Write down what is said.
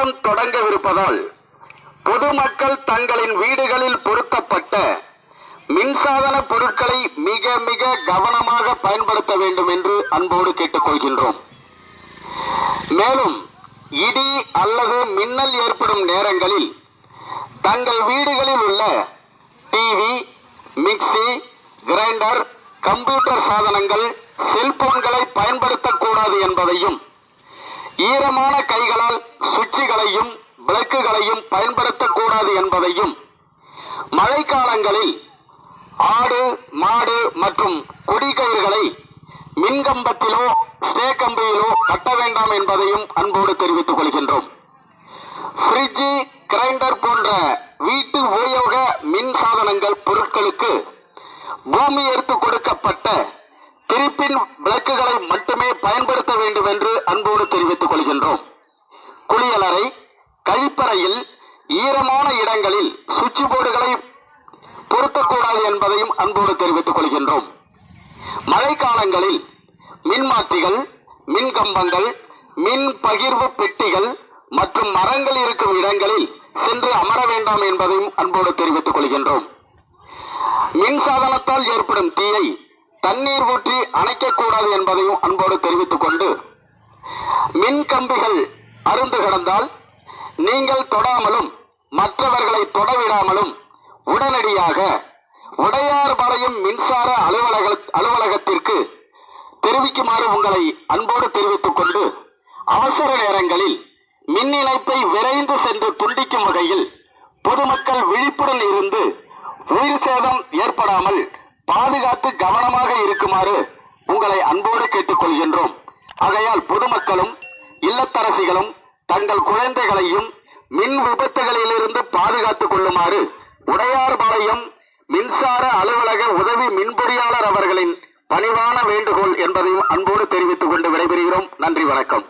இருப்பதால் பொதுமக்கள் தங்களின் வீடுகளில் பொருத்தப்பட்ட மின்சாதன பொருட்களை மிக மிக கவனமாக பயன்படுத்த வேண்டும் என்று அன்போடு கேட்டுக்கொள்கின்றோம். மேலும் இடி அல்லது மின்னல் ஏற்படும் நேரங்களில் தங்கள் வீடுகளில் உள்ள டிவி மிக்சி கிரைண்டர் கம்ப்யூட்டர் சாதனங்கள் செல்போன்களை பயன்படுத்தக்கூடாது என்பதையும் ஈரமான கைகளால் குச்சிகளையும் விளக்குகளையும் பயன்படுத்தக்கூடாது என்பதையும் மழைக்காலங்களில் ஆடு மாடு மற்றும் கொடிக்கயிர்களை மின்கம்பத்திலோ ஸ்டே கம்பியிலோ கட்ட வேண்டாம் என்பதையும் அன்போடு தெரிவித்துக் கொள்கின்றோம். ஃப்ரிட்ஜு கிரைண்டர் போன்ற வீட்டு உபயோக மின் சாதனங்கள் பொருட்களுக்கு பூமி எடுத்து கொடுக்கப்பட்ட திருப்பின் விளக்குகளை மட்டுமே பயன்படுத்த வேண்டும் என்று அன்போடு தெரிவித்துக் கொள்கின்றோம். கழிப்பறையில் ஈரமான இடங்களில் சுவிட்ச் போர்டுகளை பொருத்தக்கூடாது என்பதையும் அன்போடு தெரிவித்துக் கொள்கின்றோம். மழைக்காலங்களில் மின்மாற்றிகள் மின் கம்பங்கள் மின் பகிர்வு பெட்டிகள் மற்றும் மரங்கள் இருக்கும் இடங்களில் சென்று அமர வேண்டாம் என்பதையும் அன்போடு தெரிவித்துக் கொள்கின்றோம். மின் சாதனத்தால் ஏற்படும் தீயை தண்ணீர் ஊற்றி அணைக்கக்கூடாது என்பதையும் அன்போடு தெரிவித்துக் கொண்டு மின் கம்பிகள் அருந்து கிடந்தால் நீங்கள் தொடாமலும் மற்றவர்களை தொடவிடாமலும் உடனடியாக உடையார்பாளையம் மின்சார அலுவலக அலுவலகத்திற்கு தெரிவிக்குமாறு உங்களை அன்போடு தெரிவித்துக் கொண்டு அவசர நேரங்களில் மின் இணைப்பை விரைந்து சென்று துண்டிக்கும் வகையில் பொதுமக்கள் விழிப்புடன் இருந்து உயிர் சேதம் ஏற்படாமல் பாதுகாத்து கவனமாக இருக்குமாறு உங்களை அன்போடு கேட்டுக்கொள்கின்றோம். ஆகையால் பொதுமக்களும் இல்லத்தரசிகளும் தங்கள் குழந்தைகளையும் மின் விபத்துகளிலிருந்து பாதுகாத்துக் கொள்ளுமாறு உடையார்பாளையம் மின்சார அலுவலக உதவி மின்பொறியாளர் அவர்களின் பணிவான வேண்டுகோள் என்பதையும் அன்போடு தெரிவித்துக் கொண்டு விடைபெறுகிறோம். நன்றி வணக்கம்.